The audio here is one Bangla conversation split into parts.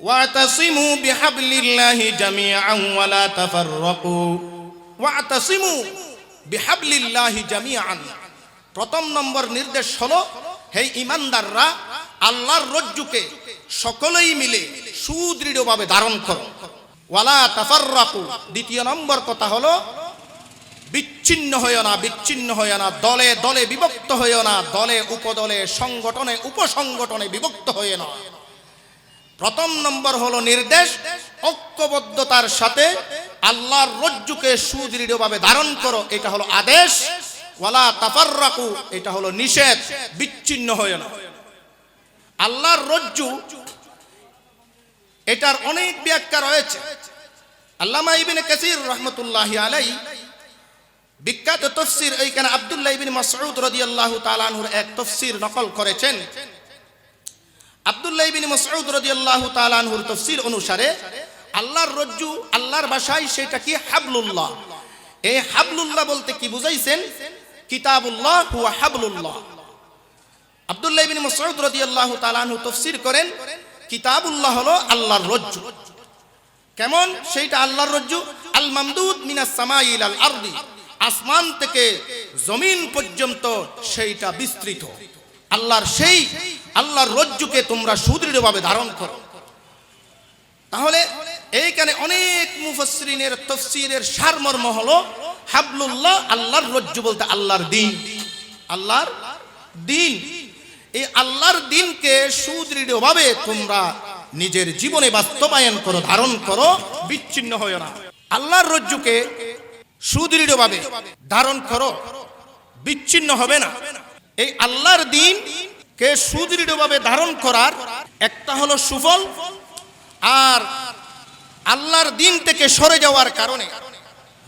واعتصموا بحبل الله جميعا ولا تفرقوا واعتصموا بحبل الله جميعا প্রথম নম্বর নির্দেশ হলো হে ইমানদাররা আল্লাহর রজ্জুকে সকলেই মিলে সুদৃঢ়ভাবে ধারণ করো ওয়ালা তাফাররাকু দ্বিতীয় নম্বর কথা হলো বিচ্ছিন্ন হয়েও না বিচ্ছিন্ন হয়েও না দলে দলে বিভক্ত হয়েও না দলে উপদলে সংগঠনে উপসংগঠনে বিভক্ত হয়ে না প্রথম নম্বর হলো নির্দেশ, ঐক্যবদ্ধতার সাথে আল্লাহর রজ্জুকে সুদৃঢ়ভাবে ধারণ করো, এটা হলো আদেশ। ওয়ালা তাফাররাকু, এটা হলো নিষেধ, বিচ্ছিন্ন হয়ে না। আল্লাহর রজ্জু, এটার অনেক ব্যাখ্যা রয়েছে। আল্লামা ইবিনে কাসির রহমতুল্লাহি আলাই বিখ্যাত তফসির, এইখানে আব্দুল্লাহ ইবিন মাসউদ রাদিয়াল্লাহু তাআলা আনহুর এক তফসির নকল করেছেন। আব্দুল্লাহ ইবিন মাসউদ রাদিয়াল্লাহু তাআলা আনহুর তফসির অনুসারে, আল্লাহর রজ্জু, আল্লাহর ভাষায় সেটা কি? হাবলুল্লাহ। এই হাবলুল্লাহ বলতে কি বুঝাইছেন? কিতাবুল্লাহ হুয়া হাবলুল্লাহ। আব্দুল্লাহ ইবিন মাসউদ রাদিয়াল্লাহু তাআলা আনহু তফসির করেন, কিতাবুল্লাহ হলো আল্লাহর রজ্জু। কেমন? সেইটা আল্লাহর রজ্জু। আল মামদুদ মিনাস সামাইল আল আরদি। আসমান থেকে জমিন পর্যন্ত সেইটা বিস্তৃত। আল্লাহর সেই, আল্লাহর রজ্জুকে তোমরা সুদৃঢ়ভাবে ধারণ করো। তাহলে এইখানে অনেক মুফসরিনের তফসিরের সারমর্ম হলো হাবলুল্লাহ আল্লাহর রজ্জু বলতে আল্লাহর দিন। আল্লাহর দিন। এই আল্লাহর দিনকে সুদৃঢ়ভাবে তোমরা নিজের জীবনে বাস্তবায়ন করো, ধারণ করো, বিচ্ছিন্ন হয়েও না। আল্লাহর রজ্জুকে সুদৃঢ়ভাবে ধারণ করো, বিচ্ছিন্ন হবে না। এই আল্লাহর দিন কে সুদৃঢ়ভাবে ধারণ করার একটা হলো সুফল আর আল্লাহর দিন থেকে সরে যাওয়ার কারণে,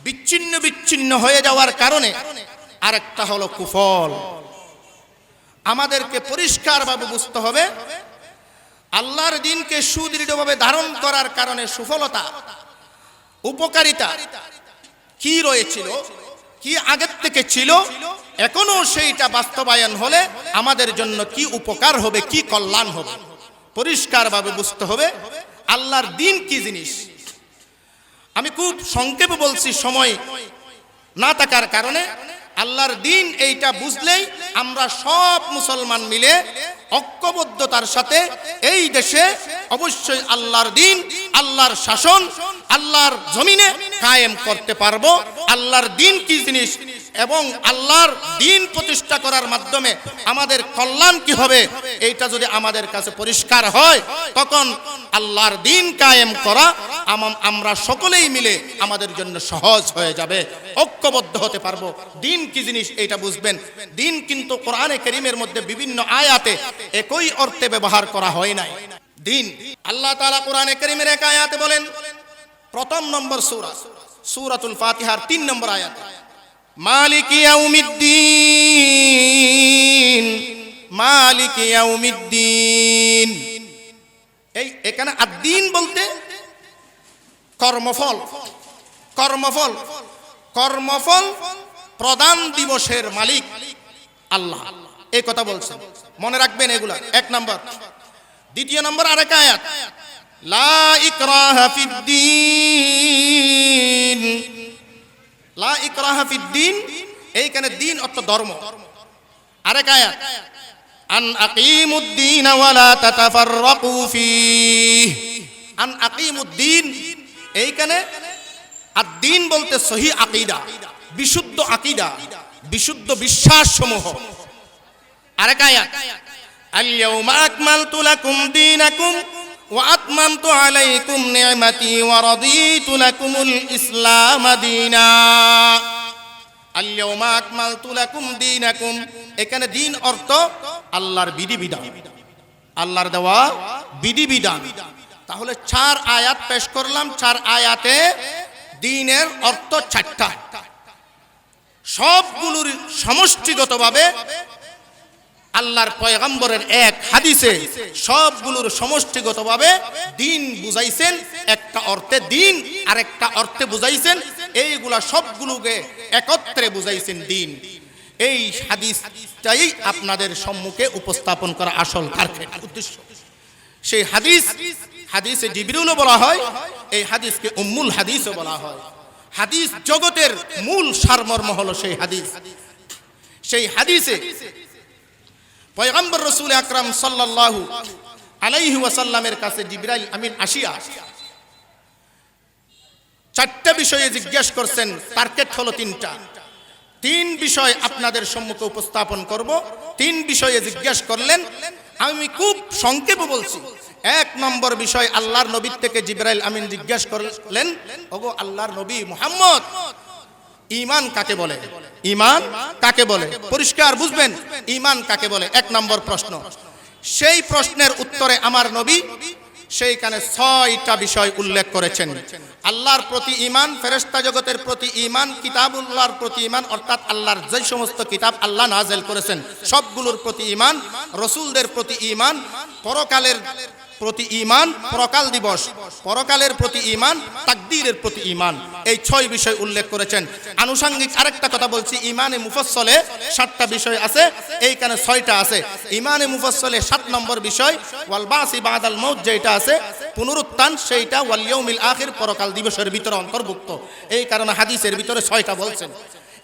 বিচ্ছিন্ন বিচ্ছিন্ন হয়ে যাওয়ার কারণে আরেকটা হলো কুফল। আমাদেরকে পরিষ্কারভাবে বুঝতে হবে, আল্লাহর দিনকে সুদৃঢ়ভাবে ধারণ করার কারণে সুফলতা, উপকারিতা কি রয়েছিল? কি আগের থেকে ছিল? এখনও সেইটা বাস্তবায়ন হলে আমাদের জন্য কি উপকার হবে, কি কল্যাণ হবে? পরিষ্কারভাবে বুঝতে হবে আল্লাহর দিন কি জিনিস। আমি খুব সংক্ষেপে বলছি, সময় না থাকার কারণে আল্লাহর দিন এইটা বুঝলেই আমরা সব মুসলমান মিলে ঐক্যবদ্ধতার সাথে এই দেশে অবশ্যই আল্লাহর দিন, আল্লাহর শাসন, আল্লাহর জমিনে কায়েম করতে পারব। আল্লাহর দিন কি জিনিস এবং আল্লাহর দিন প্রতিষ্ঠা করার মাধ্যমে আমাদের কল্যাণ কি হবে, এইটা যদি আমাদের কাছে পরিষ্কার হয়, তখন আল্লাহর দিন কায়েম করা আমরা সকলেই মিলে আমাদের জন্য সহজ হয়ে যাবে, ঐক্যবদ্ধ হতে পারব। দিন কি জিনিস এইটা বুঝবেন। দিন কিন্তু কোরআনে করিমের মধ্যে বিভিন্ন আয়াতে একই অর্থে ব্যবহার করা হয় নাই। দিন, আল্লাহ তালা কোরআনে করিমের এক আয়াতে বলেন, প্রথম নম্বর সূরা। সূরাতুল ফাতিহার তিন নম্বর আয়াত। এই এখানে আদ্দিন বলতে কর্মফল কর্মফল কর্মফল প্রধান দিবসের মালিক আল্লাহ। এই কথা বলছেন। মনে রাখবেন এগুলা। এক নম্বর। দ্বিতীয় নম্বর আরেক আয়াত। লা লা এইখানে দিন অর্থ ধর্ম। আরেক আন আকিমুদ্দিন আন আকিমুদ্দিন, এইখানে আর দিন বলতে সহি আকিদা, বিশুদ্ধ আকিদা, বিশুদ্ধ বিশ্বাস সমূহ আরেক আয়াত ওয়া আতমামতু আলাইকুম নি'মাতি ওয়া রাদিতু লাকুমুল ইসলাম দীনা আল-ইয়াউমা আকমালতু লাকুম দীনাকুম এখানে দিন অর্থ আল্লাহর বিধিবিধান। আল্লাহর দেওয়া বিধিবিধান। তাহলে চার আয়াত পেশ করলাম। চার আয়াতে দিনের অর্থ চারটা। সবগুলোর সমষ্টিগতভাবে আল্লাহর পয়গম্বরের এক হাদিসে সবগুলোর সমষ্টিগতভাবে দিন বুঝাইছেন, একটা অর্থে দিন, আরেকটা অর্থে বুঝাইছেন, এইগুলা সবগুলোকে একত্রে বুঝাইছেন দিন। এই হাদিসটাই আপনাদের সম্মুখে উপস্থাপন করা আসল উদ্দেশ্য। সেই হাদিস, হাদিসে জিবরিলও বলা হয়, এই হাদিসকে উম্মুল হাদিসও বলা হয়। হাদিস জগতের মূল সারমর্ম হলো সেই হাদিস। সেই হাদিসে পয়গম্বর রসুল আকরাম সাল্লাল্লাহু আলাইহি ওয়াসাল্লামের কাছে জিব্রাইল আমিন আসিয়া চারটা বিষয়ে জিজ্ঞেস করছেন টার্গেট হলো তিনটা। তিন বিষয় আপনাদের সম্মুখে উপস্থাপন করব। তিন বিষয়ে জিজ্ঞেস করলেন, আমি খুব সংক্ষেপে বলছি। এক নম্বর বিষয়, আল্লাহর নবীর থেকে জিব্রাইল আমিন জিজ্ঞেস করলেন, ওগো আল্লাহর নবী মুহাম্মদ ইমান কাকে বলে? ইমান কাকে বলে? পরিষ্কার বুঝবেন, ইমান কাকে বলে? এক নম্বর প্রশ্ন। সেই প্রশ্নের উত্তরে আমার নবী সেইখানে ছয়টা বিষয় উল্লেখ করেছেন। আল্লাহর প্রতি ইমান ফেরেস্তা জগতের প্রতি ইমান, কিতাবুল্লাহর প্রতি ইমান, অর্থাৎ আল্লাহর যে সমস্ত কিতাব আল্লাহ নাজেল করেছেন, সবগুলোর প্রতি ইমান, রসুলদের প্রতি ইমান, পরকালের প্রতি ইমান পরকাল দিবস। পরকালের প্রতি ইমান তাকদীরের প্রতি ইমান এই ছয় বিষয় উল্লেখ করেছেন। আনুষাঙ্গিক আরেকটা কথা বলছি ইমানে মুফসলে সাতটা বিষয় আছে, এইখানে ছয়টা আছে। ইমানে মুফসলে সাত নম্বর বিষয়, ওয়াল বাসি বাদাল মৌত যেটা আছে, পুনরুত্থান সেইটা ওয়াল ইয়াউমিল আখির, পরকাল দিবসের ভিতরে অন্তর্ভুক্ত। এই কারণে হাদিসের ভিতরে ছয়টা বলছেন।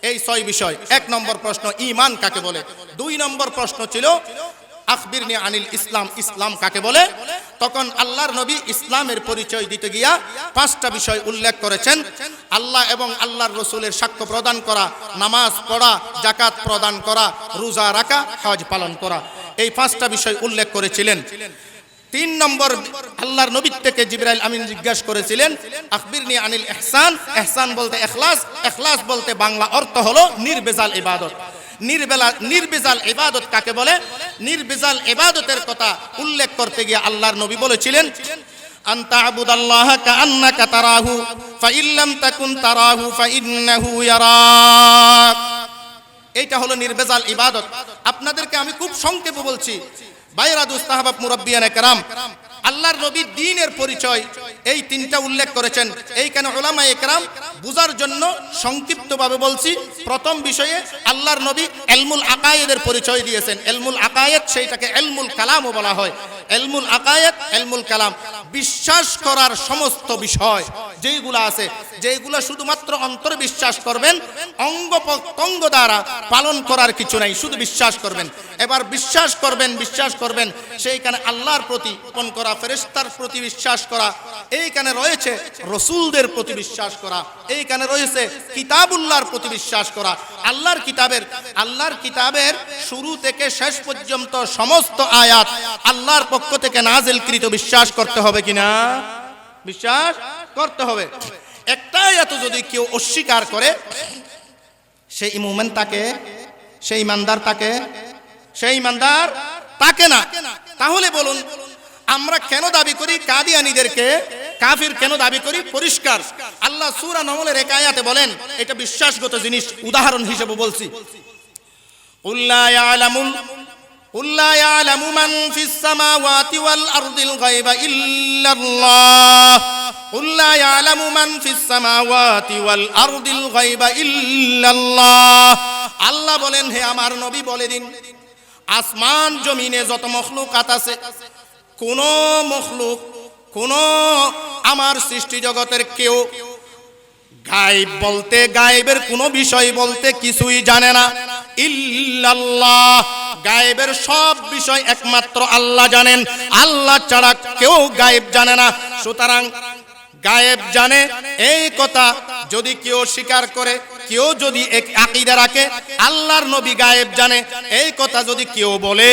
এই ছয় বিষয়, এক নম্বর প্রশ্ন ইমান কাকে বলে? দুই নম্বর প্রশ্ন ছিল আখবিরনি আনিল ইসলাম ইসলাম কাকে বলে? তখন আল্লাহর নবী ইসলামের পরিচয় দিতে গিয়া পাঁচটা বিষয় উল্লেখ করেছেন। আল্লাহ এবং আল্লাহর রসুলের সাক্ষ্য প্রদান করা, নামাজ পড়া জাকাত প্রদান করা, রোজা রাখা, হজ পালন করা, এই পাঁচটা বিষয় উল্লেখ করেছিলেন। তিন নম্বর আল্লাহর নবীর থেকে জিব্রাইল আমিন জিজ্ঞাসা করেছিলেন, আখবিরনি আনিল এহসান এহসান বলতে এখলাস এখলাস বলতে বাংলা অর্থ হলো নির্বেজাল ইবাদত। নির্বেলা, নির্বেজাল ইবাদত কাকে বলে? নির্বেজাল এবাদতের কথা উল্লেখ করতে গিয়ে আল্লাহর নবী বলেছিলেন, আন্তা আবুদাল্লাহ কাআন্নাকা তারাহু, ফাইল্লাম তাকুন তারাহু ফাইন্নাহু ইয়ারাক। এইটা হলো নির্বেজাল ইবাদত। আপনাদেরকে আমি খুব সংক্ষেপে বলছি বাইরা দুস্তাহাবাব মুরব্বিয়ান একরাম আল্লাহর নবী দ্বীনের পরিচয়। এই তিনটা উল্লেখ করেছেন। এইখানে ওলামা একরাম বুঝার জন্য সংক্ষিপ্তভাবে বলছি, প্রথম বিষয়ে আল্লাহর নবী এলমুল আকায়েদের পরিচয় দিয়েছেন। এলমুল আকায়েত সেইটাকে এলমুল কালামও বলা হয়। এলমুল আকায়েত এলমুল কালাম। বিশ্বাস করার সমস্ত বিষয় যেইগুলো আছে, যেইগুলো শুধুমাত্র অন্তরে বিশ্বাস করবেন, অঙ্গ প্রত্যঙ্গ দ্বারা পালন করার কিছু নাই, শুধু বিশ্বাস করবেন। এবার বিশ্বাস করবেন বিশ্বাস করবেন, সেইখানে আল্লাহর প্রতি পণ করা ফেরেস্তার প্রতি বিশ্বাস করা, এইখানে রয়েছে রসুলদের প্রতি বিশ্বাস করা, এইখানে রয়েছে কিতাবুল্লাহর প্রতি বিশ্বাস করা, আল্লাহর কিতাবের আল্লাহর কিতাবের শুরু থেকে শেষ পর্যন্ত সমস্ত আয়াত আল্লাহর পক্ষ থেকে নাজিলকৃত, বিশ্বাস করতে হবে কিনা? বিশ্বাস করতে হবে। একটাই এত যদি কেউ অস্বীকার করে, সেই মুমেন তাকে, সেই ইমানদার তাকে, সেই ইমানদার তাকে না। তাহলে বলুন আমরা কেন দাবি করি কাদিয়ানিদেরকে কাফির কেন দাবি করি পরিষ্কার আল্লাহ সূরা নমলের এক আয়াতে বলেন এটা বিশ্বাসগত জিনিস উদাহরণ হিসেবে বলছি উল্লা ইয়ালামুল قل لا يعلم من في السماوات والأرض الغيب إلا الله قل لا يعلم من في السماوات والأرض الغيب إلا الله আল্লাহ বলেন হে আমার নবী বলে দিন আসমান জমিনে যত মখলুকাত আছে কোন মখলুক, কোন আমার সৃষ্টি জগতের কেউ গায়েব বলতে, গায়েবের কোনো বিষয় বলতে কিছুই জানে না। ইল্লাল্লাহ, গায়েবের সব বিষয় একমাত্র আল্লাহ জানেন। আল্লাহ ছাড়া কেউ গায়েব জানে না। সুতরাং গায়েব জানে, এই কথা যদি কেউ স্বীকার করে, কেউ যদি এক আকিদা রাখে, আল্লাহর নবী গায়েব জানে। এই কথা যদি কেউ বলে,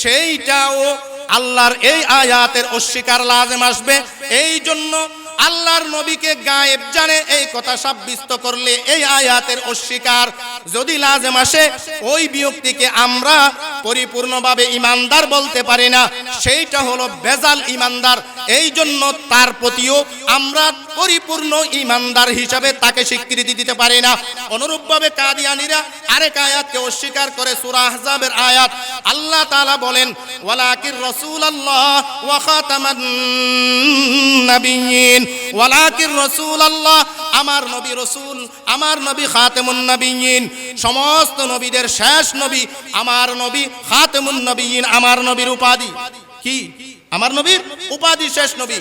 সেইটাও আল্লাহর এই আয়াতের অস্বীকার লাজেম আসবে। এই জন্য আল্লাহর নবীকে গায়েব জানে এই কথা সাব্যস্ত করলে এই আয়াতের অস্বীকার যদি লাজেম আসে, ওই বিয়ক্তিকে আমরা পরিপূর্ণভাবে ইমানদার বলতে পারি না। সেইটা হলো বেজাল ইমানদার। এই জন্য তার প্রতিও আমরা পরিপূর্ণ ইমানদার হিসাবে তাকে স্বীকৃতি দিতে পারে না। অনুরূপভাবে কাদিয়ানিরা আরেক আয়াতকে অস্বীকার করে সূরা আয়াত। আল্লাহ তাআলা বলেন, ওয়ালাকির রাসূলুল্লাহ ওয়া খাতামান নাবিয়্যিন। ওয়ালাকির রাসূলুল্লাহ আমার নবী রসুল, আমার নবী খাতেমুন নবীন সমস্ত নবীদের শেষ নবী আমার নবী খাতেমুন নবীন আমার নবীর উপাধি। কি? আমার নবীর উপাধি শেষ নবী।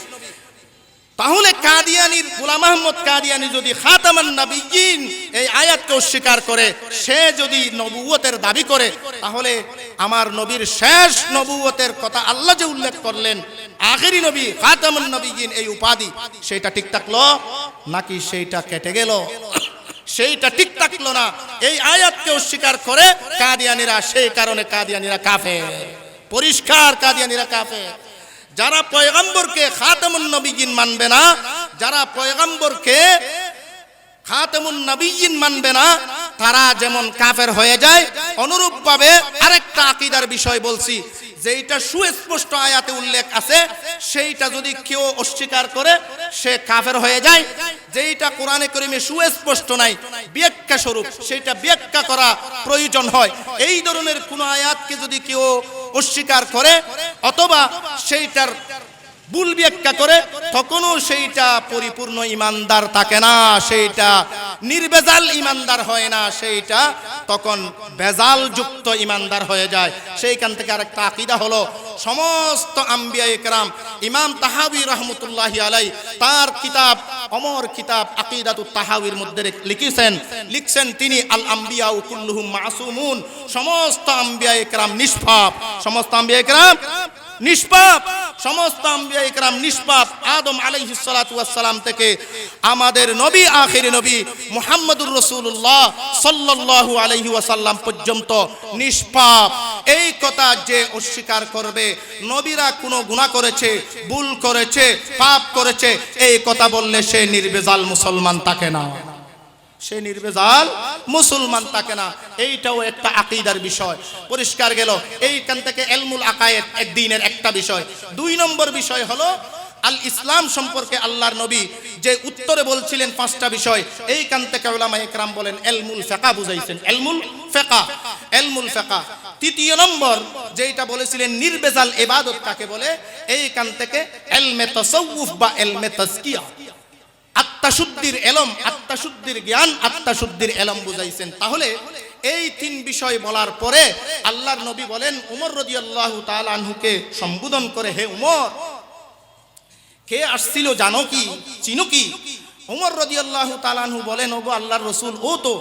তাহলে কাদিয়ানির গোলাম আহমদ কাদিয়ানি যদি খাতামান নাবিয়িন এই আয়াতকে অস্বীকার করে, সে যদি নবুয়তের দাবি করে, তাহলে আমার নবীর শেষ নবুয়তের কথা আল্লাহ যে উল্লেখ করলেন, আখেরি নবী খাতামান নবিয়িন এই উপাধি সেটা ঠিক থাকল নাকি সেইটা কেটে গেল? সেইটা ঠিক থাকল না। এই আয়াতকে অস্বীকার করে কাদিয়ানিরা, সেই কারণে কাদিয়ানিরা কাফে পরিষ্কার কাদিয়ানিরা কাফে যারা পয়গম্বরকে খাতামুন নবীন মানবে না, যারা পয়গম্বরকে খাতামুন নবীন মানবে না, তারা যেমন কাফের হয়ে যায়, অনুরূপভাবে আরেকটা আকীদার বিষয় বলছি, যেইটা সুস্পষ্ট আয়াতে উল্লেখ আছে, সেইটা যদি কেউ অস্বীকার করে, সে কাফের হয়ে যায়, যেইটা কোরআনে করিমে সুস্পষ্ট নাই ব্যাখ্যা স্বরূপ সেইটা ব্যাখ্যা করা প্রয়োজন হয়। এই ধরনের কোন আয়াতকে যদি কেউ অস্বীকার করে অথবা সেইটার ভুল ব্যাখ্যা করে তখনও সেইটা পরিপূর্ণ ইমানদার থাকে না সেইটা নির্বেজাল ইমানদার হয় না, সেইটা তখন বেজাল যুক্ত ইমানদার হয়ে যায়। সেইখান থেকে আরেকটা আকিদা হলো, সমস্ত আম্বিয়া একরাম ইমাম তাহাবি রহমতুল্লাহ আলাই তার কিতাব, অমর কিতাব আকিদাতু তাহাবির মধ্যে লিখেছেন। লিখছেন তিনি, আল আম্বিয়া কুল্লুহুম মাসুমুন। সমস্ত আম্বিয়া একরাম নিষ্পাপ। সমস্ত আম্বিয়া একরাম নিষ্পাপ। সমস্ত আম্বিয়া ইকরাম নিষ্পাপ। আদম আলাইহিস সালাতু ওয়াস সালাম থেকে আমাদের নবী, আখিরি নবী মুহাম্মদুর রাসূলুল্লাহ সাল্লাল্লাহু আলাইহি ওয়াসাল্লাম পর্যন্ত নিষ্পাপ। এই কথা যে অস্বীকার করবে, নবীরা কোনো গুনাহ করেছে, ভুল করেছে, পাপ করেছে, এই কথা বললে সে নির্বেজাল মুসলমান তাকে না। সে নির্বেজাল মুসলমান থাকে না। এইটাও একটা আকিদার বিষয়। পরিষ্কার গেল। এইখান থেকে এলমুল আকায়েত একদিনের একটা বিষয়। দুই নম্বর বিষয় হলো আল ইসলাম সম্পর্কে আল্লাহর নবী যে উত্তরে বলছিলেন পাঁচটা বিষয়, এইখান থেকে ওলামা একরাম বলেন, এলমুল ফেকা বুঝাইছেন। এলমুল ফেকা এলমুল ফেকা। তৃতীয় নম্বর যেটা বলেছিলেন, নির্বেজাল এবাদত কাকে বলে? এইখান থেকে এলমে তসউফ বা এলমে তাজকিয়া। আত্মাশুদ্ধির এলম, আত্মাশুদ্ধির জ্ঞান, আত্মাশুদ্ধির এলম বুঝাইছেন। তাহলে এই তিন বিষয় বলার পরে আল্লাহর নবী বলেন, উমর রদি আল্লাহ আনহুকে সম্বোধন করে, হে উমর কে আসছিল জানো কি? চিনো কি? উমর রদি আল্লাহ তালানহু বলেন, ওগো আল্লাহর রসুল, ও তো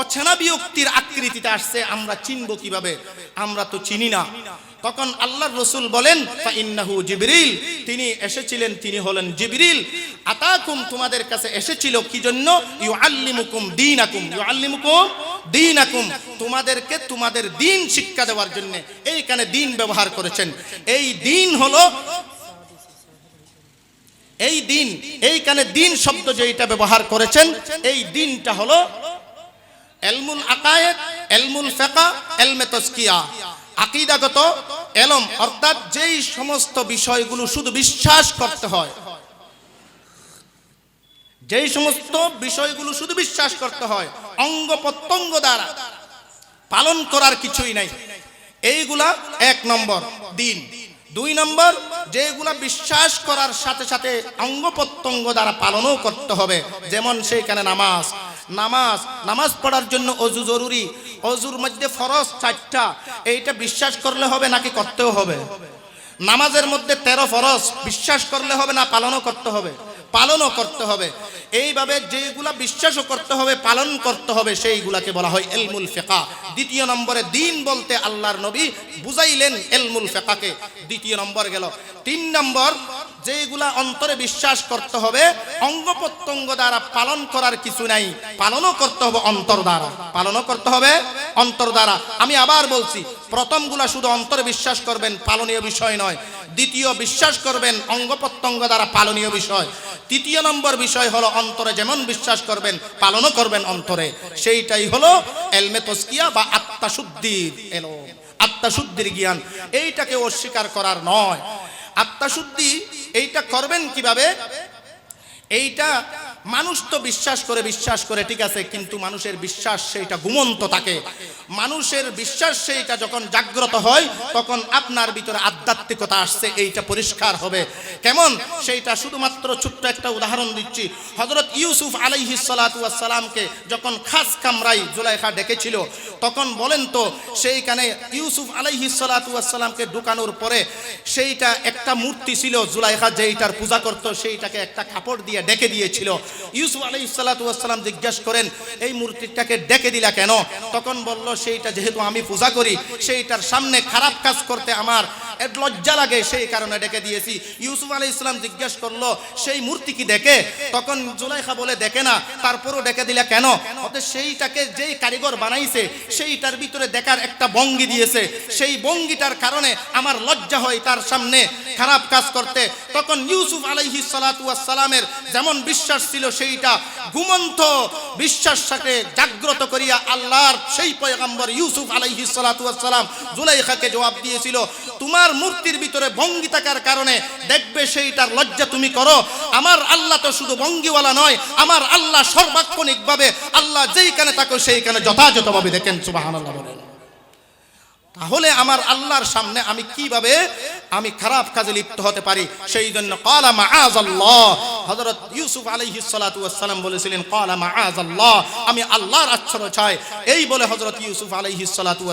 অচেনা বিয়ক্তির আকৃতিতে আসছে, আমরা চিনব কীভাবে? আমরা তো চিনি না। তখন আল্লাহর রসুল বলেন ইন্নাহু জিবরিল। তিনি এসেছিলেন, তিনি হলেন জিবরিল। আতাকুম, তোমাদের কাছে এসেছিল কি জন্য? ইউ আল্লিমুকুম দিন আকুম ইউ আল্লিমুকুম দিন আকুম তোমাদেরকে তোমাদের দিন শিক্ষা দেওয়ার জন্য। এইখানে দিন ব্যবহার করেছেন। এই দিন হলো এই দিন এইখানে দিন শব্দ যেটা ব্যবহার করেছেন, এই দিনটা হলো এলমুল আকায়েত এলমুল ফেকা, এলমে তস্কিয়া আকিদাগত এলম, অর্থাৎ যেই সমস্ত বিষয়গুলো শুধু বিশ্বাস করতে হয়, যেই সমস্ত বিষয়গুলো শুধু বিশ্বাস করতে হয়, অঙ্গ প্রত্যঙ্গ দ্বারা পালন করার কিছুই নাই। এইগুলা এক নম্বর দিন। দুই নম্বর যেগুলা বিশ্বাস করার সাথে সাথে অঙ্গ প্রত্যঙ্গ দ্বারা পালনও করতে হবে। যেমন সেইখানে নামাজ। নামাজ নামাজ পড়ার জন্য অজু জরুরি। অজুর মধ্যে ফরজ চারটা। এইটা বিশ্বাস করলে হবে নাকি করতেও হবে? নামাজের মধ্যে তেরো ফরজ। বিশ্বাস করলে হবে না, পালনও করতে হবে। পালনও করতে হবে। এইভাবে যেগুলা বিশ্বাসও করতে হবে, পালন করতে হবে, সেইগুলাকে বলা হয় এলমুল ফেকা। দ্বিতীয় নম্বরে দিন বলতে আল্লাহর নবী বুঝাইলেন এলমুল ফেকাকে। দ্বিতীয় নম্বর গেল। তিন নম্বর যেগুলা অন্তরে বিশ্বাস করতে হবে অঙ্গ প্রত্যঙ্গ দ্বারা পালন করার কিছু নাই। পালনও করতে হবে অন্তর দ্বারা। পালনও করতে হবে অন্তর দ্বারা। আমি আবার বলছি, প্রথমগুলা শুধু অন্তরে বিশ্বাস করবেন, পালনীয় বিষয় নয়। দ্বিতীয়, বিশ্বাস করবেন অঙ্গ প্রত্যঙ্গ দ্বারা পালনীয় বিষয়। তৃতীয় নম্বর বিষয় হলো অন্তরে যেমন বিশ্বাস করবেন, পালনও করবেন অন্তরে। সেইটাই হলো এলমে তস্কিয়া বা আত্মাশুদ্ধির এলো। আত্মাশুদ্ধির জ্ঞান। এইটাকে অস্বীকার করার নয়। আত্মাশুদ্ধি এইটা করবেন কীভাবে? এইটা মানুষ তো বিশ্বাস করে বিশ্বাস করে, ঠিক আছে, কিন্তু মানুষের বিশ্বাস সেইটা ঘুমন্ত থাকে। মানুষের বিশ্বাস সেইটা যখন জাগ্রত হয়, তখন আপনার ভিতরে আধ্যাত্মিকতা আসছে, এইটা পরিষ্কার হবে। কেমন? সেইটা শুধুমাত্র ছোট্ট একটা উদাহরণ দিচ্ছি। হজরত ইউসুফ আলাইহি সালামকে যখন খাস কামরাই জুলাইখা ডেকেছিল, তখন বলেন তো, সেইখানে ইউসুফ আলাইহি সালামকে ঢুকানোর পরে সেইটা একটা মূর্তি ছিল জুলাইখা, যেইটার পূজা করত, সেইটাকে একটা কাপড় দিয়ে ডেকে দিয়েছিল। ইউসুফ আলী ইসালাতাম জিজ্ঞাসা করেন, এই মূর্তিটাকে ডেকে দিলা কেন? তখন বলল, সেইটা যেহেতু আমি পূজা করি, সেইটার সামনে খারাপ কাজ করতে আমার এর লজ্জা লাগে, সেই কারণে ডেকে দিয়েছি। ইউসুফ আলাই ইসলাম জিজ্ঞেস করল, সেই মূর্তি কি দেখে? তখন জুলাইখা বলে, দেখে না। তারপরও ডেকে দিলে, কেন? অতএব সেইটাকে যেই কারিগর বানাইছে, সেইটার ভিতরে দেখার একটা ভঙ্গি দিয়েছে। সেই ভঙ্গিটার কারণে আমার লজ্জা হয় তার সামনে খারাপ কাজ করতে। তখন ইউসুফ আলাইহি সালামের যেমন বিশ্বাস ছিল, সেইটা ঘুমন্ত বিশ্বাস সাথে জাগ্রত করিয়া আল্লাহর সেই পয়গম্বর ইউসুফ আলাইহি সালাম জুলাইখাকে জবাব দিয়েছিল, তোমার মূর্তির ভিতরে ভঙ্গি থাকার কারণে দেখবে সেইটার লজ্জা তুমি করো। আমার আল্লাহ তো শুধু ভঙ্গিওয়ালা নয়, আমার আল্লাহ সর্বাক্ষণিকভাবে আল্লাহ যেইখানে থাকো সেইখানে যথাযথভাবে দেখেন সুবাহ তাহলে আমার আল্লাহর সামনে আমি কীভাবে আমি খারাপ কাজে লিপ্ত হতে পারি? সেই জন্য কালা মাআযাল্লাহ। হযরত ইউসুফ আলাইহিস বলেছিলেন কালা মাআযাল্লাহ। আমি আল্লাহর আশ্রয় চাই। এই বলে হযরত ইউসুফ আলাইহিস সালাতু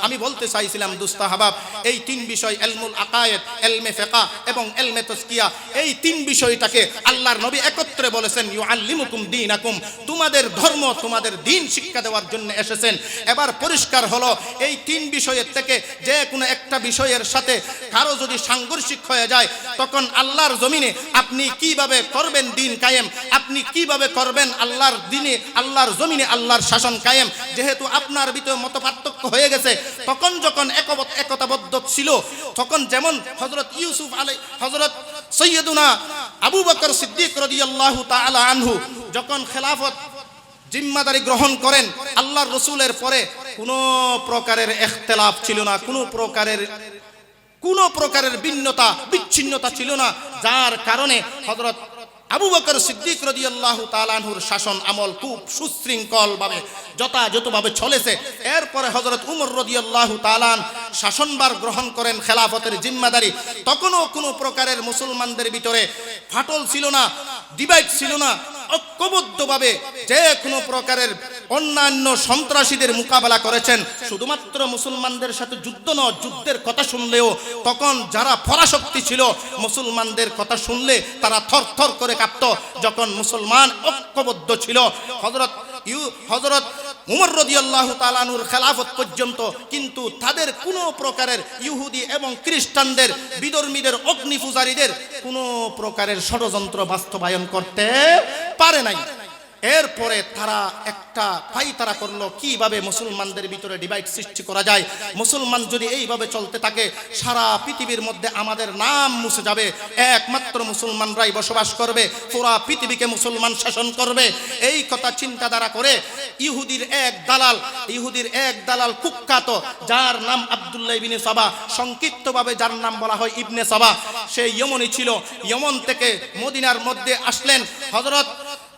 আমি বলতে চাইছিলাম দুস্তাহাবাব এই তিন বিষয় ইলমুল আকায়েদ ইলমে ফিকহ এবং ইলমে তাসকিয়া এই তিন বিষয়টাকে আল্লাহর নবী একত্রে বলেছেন, ইউআল্লিমুকুম দীনাকুম। তোমাদের ধর্ম, তোমাদের দিন শিক্ষা দেওয়ার জন্য এসেছেন। এবার পরিষ্কার হলো, এই তিন বিষয়ের থেকে যে কোনো একটা বিষয়ের সাথে কারও যদি সাংঘর্ষিক হয়ে যায়, তখন আল্লাহর জমিনে আপনি কীভাবে করবেন দিন কায়েম? আপনি কীভাবে করবেন আল্লাহর দিনে, আল্লাহর জমিনে আল্লাহর শাসন কায়েম? যেহেতু আপনার ভিতরে মত পার্থক্য হয়ে গেছে, তখন যখন একতাবদ্ধ ছিল, তখন যেমন হজরত ইউসুফ আলাই হজরত সৈয়দুনা আবু বকর সিদ্দিক রদিয়াল্লাহু তাআলা আনহু, যখন খেলাফত জিম্মাদারি গ্রহণ করেন, আল্লাহর রসুলের পরে কোনো প্রকারের এখতেলাফ ছিল না, কোনো প্রকারের কোনো প্রকারের ভিন্নতা, বিচ্ছিন্নতা ছিল না, যার কারণে হজরত আবু বকর সিদ্দিক রদিয়াল্লাহু তালানহুর শাসন আমল খুব সুশৃঙ্খলভাবে, যথাযথভাবে চলেছে। এরপরে হজরত উমর রদিয়াল্লাহু তালান শাসনবার গ্রহণ করেন খেলাফতের জিম্মাদারি। তখনও কোনো প্রকারের মুসলমানদের ভিতরে ফাটল ছিল না ডিভাইড ছিল না, ঐক্যবদ্ধভাবে যে কোনো প্রকারের অন্যান্য সন্ত্রাসীদের মোকাবেলা করেছেন। শুধুমাত্র মুসলমানদের সাথে যুদ্ধ নয়, যুদ্ধের কথা শুনলেও তখন যারা পরাশক্তি ছিল, মুসলমানদের কথা শুনলে তারা থর থর করে কাঁপত। যখন মুসলমান ঐক্যবদ্ধ ছিল হজরত ইউ হজরত উমর রদিয়াল্লাহু তালানুর খেলাফত পর্যন্ত কিন্তু তাদের কোনো প্রকারের ইহুদি এবং খ্রিস্টানদের, বিধর্মীদের অগ্নি পূজারীদের কোনো প্রকারের ষড়যন্ত্র বাস্তবায়ন করতে পারে নাই। এরপরে তারা একটা পাই তারা করল, কীভাবে মুসলমানদের ভিতরে ডিভাইড সৃষ্টি করা যায়? মুসলমান যদি এইভাবে চলতে থাকে, সারা পৃথিবীর মধ্যে আমাদের নাম মুছে যাবে। একমাত্র মুসলমানরাই বসবাস করবে, পুরা পৃথিবীকে মুসলমান শাসন করবে। এই কথা চিন্তাধারা করে ইহুদির এক দালাল, ইহুদির এক দালাল কুখ্যাত, যার নাম আব্দুল্লাহ ইবিনে সাবা, সংক্ষিপ্তভাবে যার নাম বলা হয় ইবনে সাবা। সে ইয়মনি ছিল ইয়মন থেকে মদিনার মধ্যে আসলেন। হজরত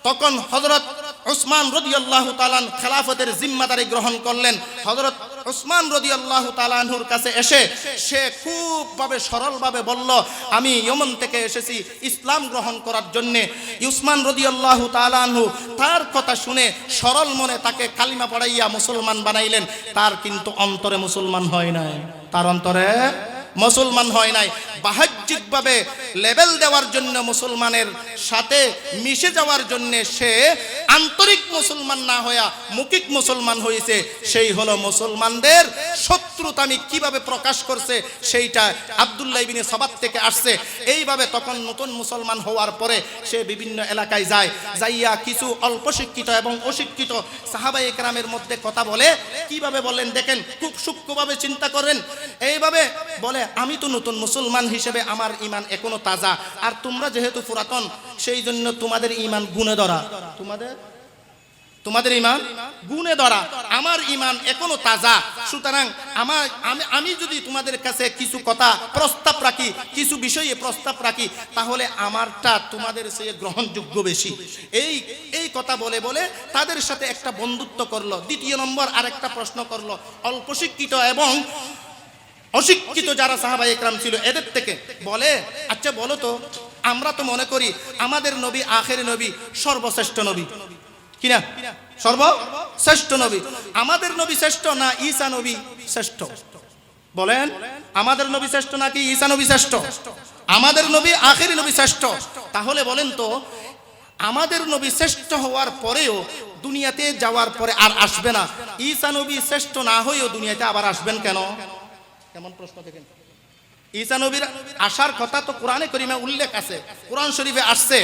তখন হজরত উসমান রদি আল্লাহ তালান খেলাফতের জিম্মাদারি গ্রহণ করলেন। হজরত উসমান রদি আল্লাহ তালানহুর কাছে এসে সে খুবভাবে সরলভাবে বলল, আমি ইয়মন থেকে এসেছি ইসলাম গ্রহণ করার জন্যে। উসমান রদি আল্লাহ তালানহু তার কথা শুনে সরল মনে তাকে কালিমা পড়াইয়া মুসলমান বানাইলেন। তার কিন্তু অন্তরে মুসলমান হয় নাই। তার অন্তরে মুসলমান হয় নাই। বাহ্যিকভাবে লেভেল দেওয়ার জন্য মুসলমানের সাথে মিশে যাওয়ার জন্য সে আন্তরিক মুসলমান না হইয়া মুকিক মুসলমান হয়েছে সেই হলো মুসলমানদের শত্রুতা আমি কীভাবে প্রকাশ করছে, সেইটা আবদুল্লাহ ইবিনে সবাত থেকে আসছে। এইভাবে তখন নতুন মুসলমান হওয়ার পরে সে বিভিন্ন এলাকায় যায়, যাইয়া কিছু অল্প শিক্ষিত এবং অশিক্ষিত সাহাবাই একরামের মধ্যে কথা বলে। কীভাবে বলেন, দেখেন, খুব সূক্ষ্মভাবে চিন্তা করেন। এইভাবে বলে, আমি তো নতুন মুসলমান হিসেবে আমার ইমান এখনও তাজা। আর তোমরা যেহেতু পুরাতন, সেই জন্য তোমাদের ইমান গুণে ধরা। তোমাদের? তোমাদের ইমান গুণে ধরা। আমার ইমান এখনও তাজা। সুতরাং আমার, আমি আমি যদি তোমাদের কাছে কিছু কথা প্রস্তাব রাখি, কিছু বিষয়ে প্রস্তাব রাখি, তাহলে আমারটা তোমাদের সে গ্রহণযোগ্য বেশি। এই এই কথা বলে বলে তাদের সাথে একটা বন্ধুত্ব করল। দ্বিতীয় নম্বর আরেকটা প্রশ্ন করল। অল্প শিক্ষিত এবং অশিক্ষিত যারা সাহাবাই একরাম ছিল, এদের থেকে বলে আচ্ছা বলো তো, আমরা তো মনে করি আমাদের নবী আখের নবী সর্বশ্রেষ্ঠ নবী। কিনা সর্বশ্রেষ্ঠ নবী। আমাদের নবী শ্রেষ্ঠ না ঈসা নবী শ্রেষ্ঠ? বলেন, আমাদের নবী শ্রেষ্ঠ নাকি ঈসা নবী শ্রেষ্ঠ? আমাদের নবী আখেরি নবী শ্রেষ্ঠ। তাহলে বলেন তো, আমাদের নবী শ্রেষ্ঠ হওয়ার পরেও দুনিয়াতে যাওয়ার পরে আর আসবে না। ঈসা নবী শ্রেষ্ঠ না হয়েও দুনিয়াতে আবার আসবেন কেন? কেমন প্রশ্ন দেখেন? ঈসা নবীর আসার কথা তো কোরআনে করিমে উল্লেখ আছে। কোরআন শরীফে আসছে,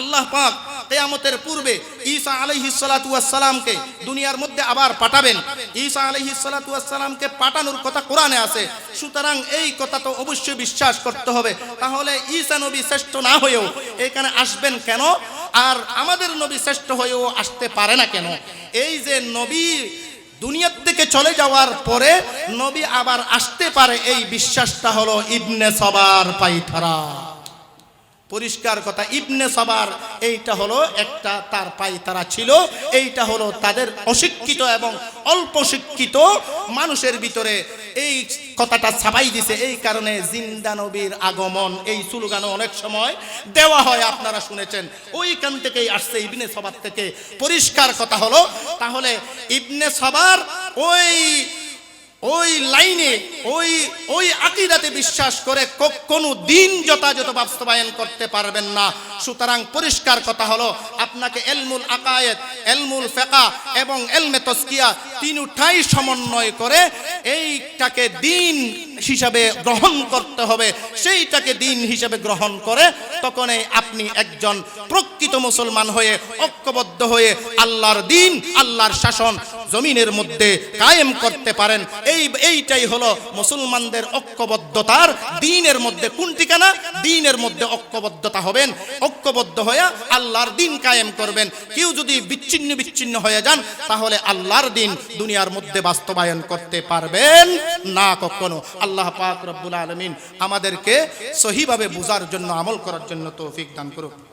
আল্লাহ পাক কেয়ামতের পূর্বে ঈসা আলাইহিস সালাতু ওয়াস সালামকে দুনিয়ার মধ্যে আবার পাঠাবেন। ঈসা আলাইহিস সালাতু ওয়াস সালামকে পাঠানোর কথা কোরআনে আছে। সুতরাং এই কথা তো অবশ্যই বিশ্বাস করতে হবে। তাহলে ঈসা নবী শ্রেষ্ঠ না হয়েও এখানে আসবেন কেন? আর আমাদের নবী শ্রেষ্ঠ হয়েও আসতে পারে না কেন? এই যে নবী দুনিয়ার থেকে চলে যাওয়ার পরে নবী আবার আসতে পারে, এই বিশ্বাসটা হলো ইবনে সবার পাইথারা পরিষ্কার কথা, ইবনে সবার, এইটা হলো একটা তার পাই তারা ছিল, এইটা হলো তাদের অশিক্ষিত এবং অল্প শিক্ষিত মানুষের ভিতরে। এই কথাটা ছাপাই দিছে, এই কারণে জিন্দা নবীর আগমন, এই স্লোগানও অনেক সময় দেওয়া হয়, আপনারা শুনেছেন। ওইখান থেকেই আসছে ইবনে সবার থেকে। পরিষ্কার কথা হলো, তাহলে ইবনে সবার ওই ওই লাইনে, ওই ওই আকিদাতে বিশ্বাস করে কোনো দিন যথাযথ বাস্তবায়ন করতে পারবেন না। সুতরাং পরিষ্কার কথা হলো, আপনাকে এলমুল আকায়েত এলমুল ফেকা এবং এলমে তস্কিয়া তিনটাই সমন্বয় করে এইটাকে দিন হিসাবে গ্রহণ করতে হবে। সেইটাকে দিন হিসাবে গ্রহণ করে তখনই আপনি একজন প্রকৃত মুসলমান হয়ে, ঐক্যবদ্ধ হয়ে আল্লাহর দিন, আল্লাহর শাসন জমিনের মধ্যে কায়েম করতে পারেন। এই, এইটাই হলো মুসলমানদের ঐক্যবদ্ধতার দিনের মধ্যে কোন ঠিকানা? দিনের মধ্যে ঐক্যবদ্ধতা হবেন। ঐক্যবদ্ধ হয়ে আল্লাহর দিন কায়েম করবেন। কেউ যদি বিচ্ছিন্ন বিচ্ছিন্ন হয়ে যান, তাহলে আল্লাহর দিন দুনিয়ার মধ্যে বাস্তবায়ন করতে পারবেন? না কখনো। আল্লাহ পাক রব্বুল আলমিন আমাদেরকে সহিভাবে বোঝার জন্য, আমল করার জন্য তৌফিক দান করুক।